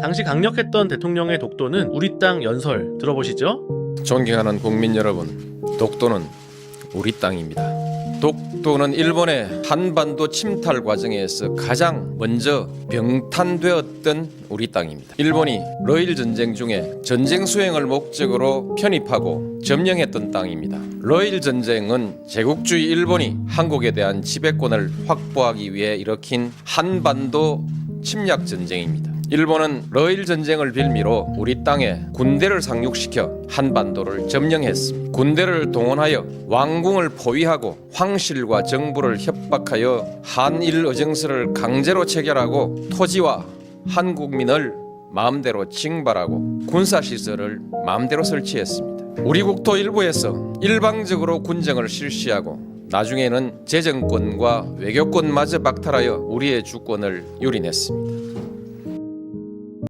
당시 강력했던 대통령의 독도는 우리 땅 연설 들어보시죠? 존경하는 국민 여러분, 독도는 우리 땅입니다. 독도는 일본의 한반도 침탈 과정에서 가장 먼저 병탄되었던 우리 땅입니다. 일본이 러일 전쟁 중에 전쟁 수행을 목적으로 편입하고 점령했던 땅입니다. 러일 전쟁은 제국주의 일본이 한국에 대한 지배권을 확보하기 위해 일으킨 한반도 침략 전쟁입니다. 일본은 러일 전쟁을 빌미로 우리 땅에 군대를 상륙시켜 한반도를 점령했습니다. 군대를 동원하여 왕궁을 포위하고 황실과 정부를 협박하여 한일 의정서를 강제로 체결하고 토지와 한국민을 마음대로 징발하고 군사시설을 마음대로 설치했습니다. 우리 국토 일부에서 일방적으로 군정을 실시하고 나중에는 재정권과 외교권마저 박탈하여 우리의 주권을 유린했습니다.